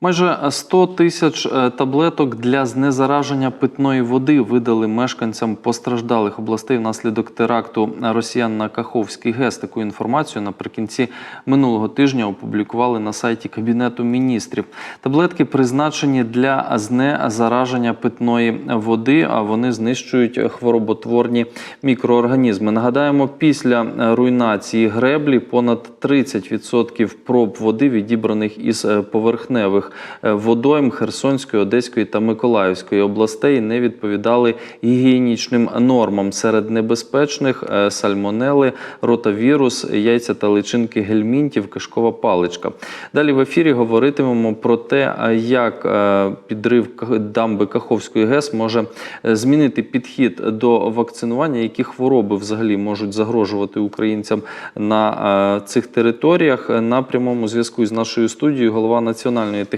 Майже 100 тисяч е, таблеток для знезараження питної води видали мешканцям постраждалих областей внаслідок теракту росіян на Каховський ГЕС. Таку інформацію наприкінці минулого тижня опублікували на сайті Кабінету міністрів. Таблетки призначені для знезараження питної води, а вони знищують хвороботворні мікроорганізми. Нагадаємо, після руйнації греблі понад 30% проб води відібраних із поверхневих е, водойм Херсонської, Одеської та Миколаївської областей не відповідали гігієнічним нормам. Серед небезпечних е, сальмонели, ротавірус, яйця та личинки гельмінтів, кишкова паличка. Далі в ефірі говоритимемо про те, як е, підрив дамби Каховської ГЕС може змінити підхід до вакцинування, які хвороби взагалі можуть загрожувати українцям на цих територіях. На прямому зв'язку з нашою студією голова національної технічної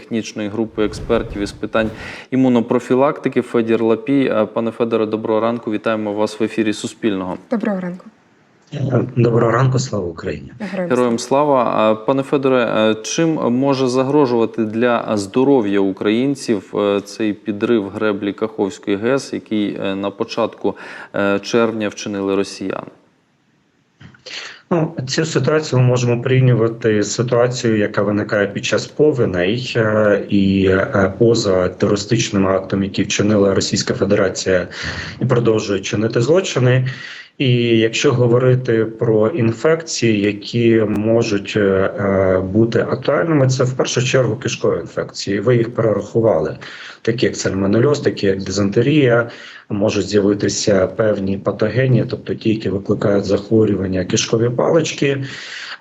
групи експертів із питань імунопрофілактики Федір Лапій. Е, Пане Федоре, доброго ранку. Вітаємо вас в ефірі Суспільного. Доброго ранку. Доброго ранку, слава Україні. Героям слава. Пане Федоре, е, чим може загрожувати для здоров'я українців е, цей підрив греблі Каховської ГЕС, який е, на початку е, червня вчинили росіяни? Ну, цю ситуацію ми можемо порівнювати з ситуацією, яка виникає під час повеней е, і е, поза терористичним актом, які вчинила Російська Федерація і продовжує чинити злочини. І якщо говорити про інфекції, які можуть е, е, бути актуальними, це в першу чергу кишкові інфекції. Ви їх перерахували, такі як сальмонельоз, такі як дизентерія, можуть з'явитися певні патогені, тобто ті, які викликають захворювання кишкові палички.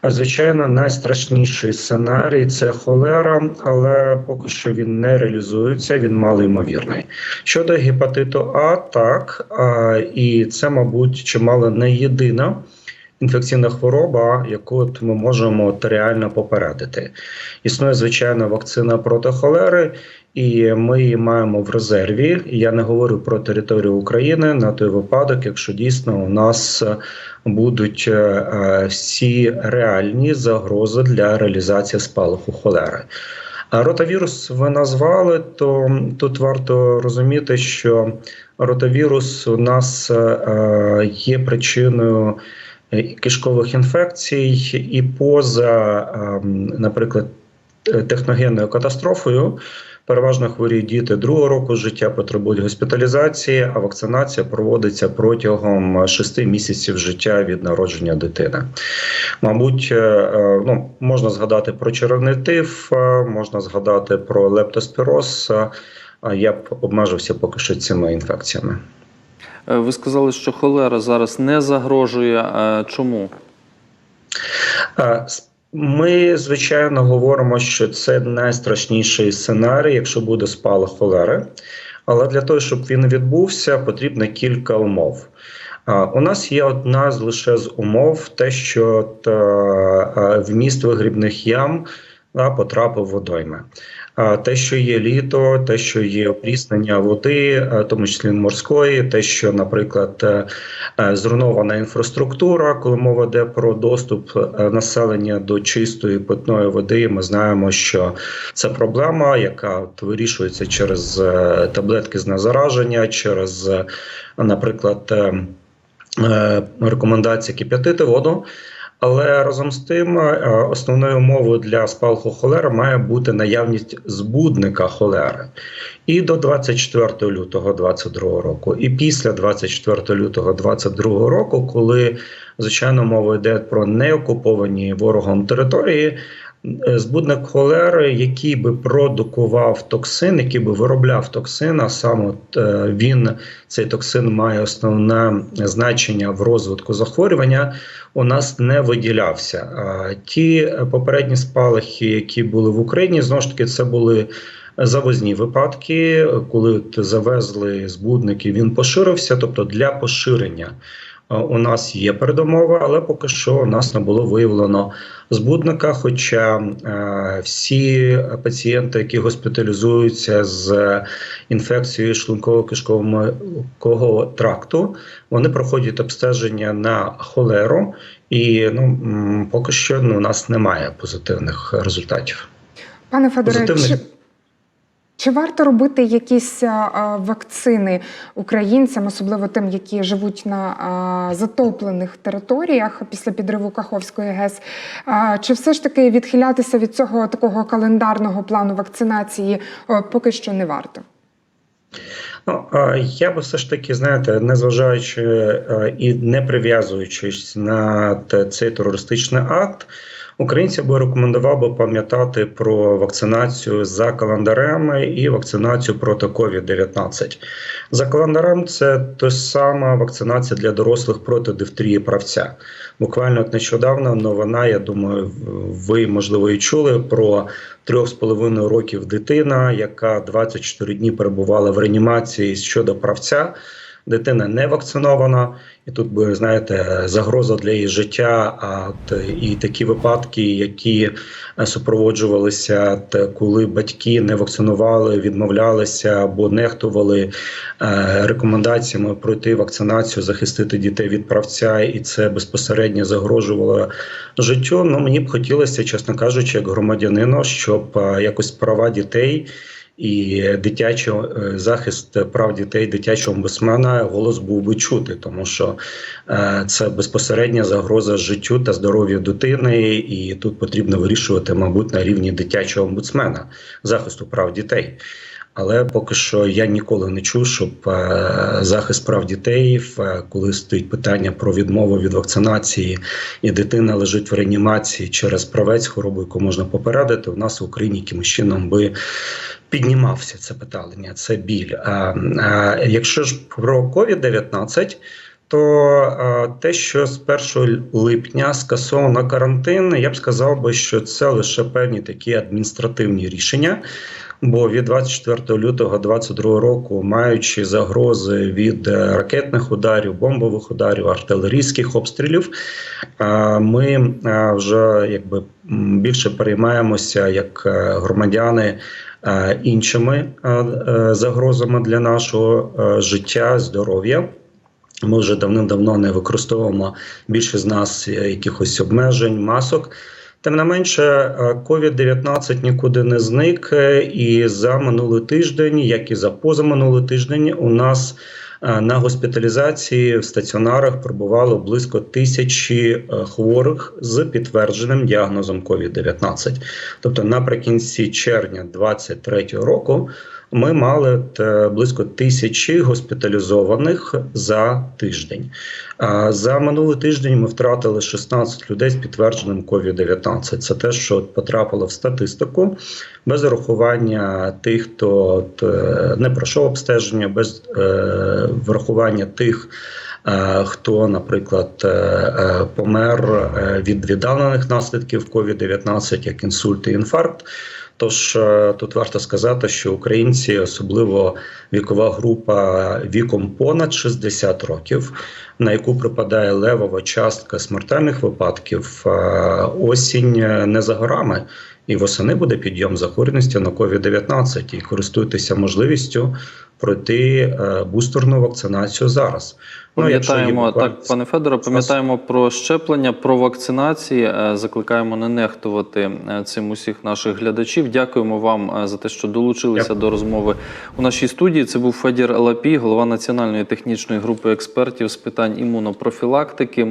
А звичайно, найстрашніший сценарій це холера, але поки що він не реалізується. Він малоймовірний. Щодо гепатиту А, так і це, мабуть, чимало не єдина. Інфекційна хвороба, яку от ми можемо от реально попередити. Існує звичайно вакцина проти холери, і ми її маємо в резерві. Я не говорю про територію України на той випадок, якщо дійсно у нас будуть е, е, всі реальні загрози для реалізації спалаху холери. А ротавірус ви назвали, то тут варто розуміти, що ротавірус у нас е, є причиною кишкових інфекцій і поза, е, наприклад, техногенною катастрофою. Переважно хворі діти другого року життя потребують госпіталізації, а вакцинація проводиться протягом 6 місяців життя від народження дитини. Мабуть, е, е, ну, можна згадати про черевний тиф, е, можна згадати про лептоспіроз. е, а Я б обмежився поки що цими інфекціями. Е, Ви сказали, що холера зараз не загрожує. Е, Чому? Ми, звичайно, говоримо, що це найстрашніший сценарій, якщо буде спалах холери. Але для того, щоб він відбувся, потрібно кілька умов. У нас є одна з лише з умов, те, що вміст вигрібних ям потрапив водойми. Те, що є літо, те, що є опріснення води, тому числі морської, те, що, наприклад, е, е, зруйнована інфраструктура, коли мова йде про доступ е, населення до чистої питної води, ми знаємо, що це проблема, яка вирішується через таблетки з незараження, через, наприклад, рекомендації кип'ятити воду. Але разом з тим, е, основною умовою для спалаху холери має бути наявність збудника холери. І до 24 лютого 2022 року, і після 24 лютого 2022 року, коли звичайно мова йде про неокуповані ворогом території. е, Збудник холери, який би продукував токсин, який би виробляв токсин, а саме він цей токсин має основне значення в розвитку захворювання, у нас не виділявся. Ті попередні спалахи, які були в Україні, знову ж таки, це були завозні випадки, коли завезли збудники, він поширився. Тобто для поширення у нас є передумова, але поки що у нас не було виявлено збудника. Хоча е, всі пацієнти, які госпіталізуються з інфекцією шлунково-кишкового тракту, вони проходять обстеження на холеру, і ну поки що ну, у нас немає позитивних результатів. Пане Федоре, Позитивний. Чи, варто робити якісь е, вакцини українцям, особливо тим, які живуть на е, затоплених територіях після підриву Каховської ГЕС? Е, Чи все ж таки відхилятися від цього такого календарного плану вакцинації е, поки що не варто? Ну, я би все ж таки, знаєте, незважаючи е, і не прив'язуючись на цей терористичний акт, українцям би рекомендував би пам'ятати про вакцинацію за календарем і вакцинацію проти COVID-19. За календарем це ж сама вакцинація для дорослих проти дифтерії правця. Буквально от нещодавно новина, я думаю, ви можливо і чули про трьох з половиною років дитина, яка 24 дні перебувала в реанімації щодо правця. Дитина не вакцинована, і тут би знаєте загроза для її життя. А і такі випадки, які е, супроводжувалися, коли батьки не вакцинували, відмовлялися або нехтували е, рекомендаціями пройти вакцинацію, захистити дітей від правця, і це безпосередньо загрожувало життю. Ну мені б хотілося, чесно кажучи, як громадянину, щоб е, якось права дітей. І дитячий е, захист прав дітей, дитячого омбудсмена голос був би чути, тому що е, це безпосередня загроза життю та здоров'ю дитини, і тут потрібно вирішувати, мабуть, на рівні дитячого омбудсмена захисту прав дітей. Але поки що я ніколи не чув, щоб е, захист прав дітей, е, коли стоїть питання про відмову від вакцинації, і дитина лежить в реанімації через правець хворобу, яку можна попередити, у нас в Україні якимось чином би піднімався це питання, це біль. А, а якщо ж про COVID-19, то а, те, що з 1 липня скасовано карантин, я б сказав би, що це лише певні такі адміністративні рішення. Бо від 24 лютого 2022 року, маючи загрози від е, ракетних ударів, бомбових ударів, артилерійських обстрілів, ми вже якби більше переймаємося як е, громадяни е, іншими е, е, загрозами для нашого е, життя, здоров'я. Ми вже давним-давно не використовуємо більше з нас е, якихось обмежень, масок. Тим не менше, е, COVID-19 нікуди не зник, е, і за минулий тиждень, як і за позаминулий тиждень, у нас е, на госпіталізації в стаціонарах перебувало близько тисячі е, хворих з підтвердженим діагнозом COVID-19. Тобто, наприкінці червня 2023 року ми мали е, близько тисячі госпіталізованих за тиждень. За минулий тиждень ми втратили 16 людей з підтвердженим COVID-19. Це те, що потрапило в статистику, без урахування тих, хто е, не пройшов обстеження, без е, врахування тих. Хто, наприклад, помер від віддалених наслідків COVID-19, як інсульт і інфаркт. Тож е, тут варто сказати, що українці, особливо вікова група віком понад 60 років, на яку припадає левова частка смертельних випадків, е, осінь не за горами. І восени буде підйом захворюваності на COVID-19. І користуйтеся можливістю пройти е, бустерну вакцинацію зараз. Ну, Пам'ятаємо буквально- так, пане Федоре. Пам'ятаємо про щеплення, про вакцинації. Е, Закликаємо не нехтувати е, цим усіх наших глядачів. Дякуємо вам за те, що долучилися Дякую. до розмови у нашій студії. Це був Федір Лапій, голова національної технічної групи експертів з питань імунопрофілактики.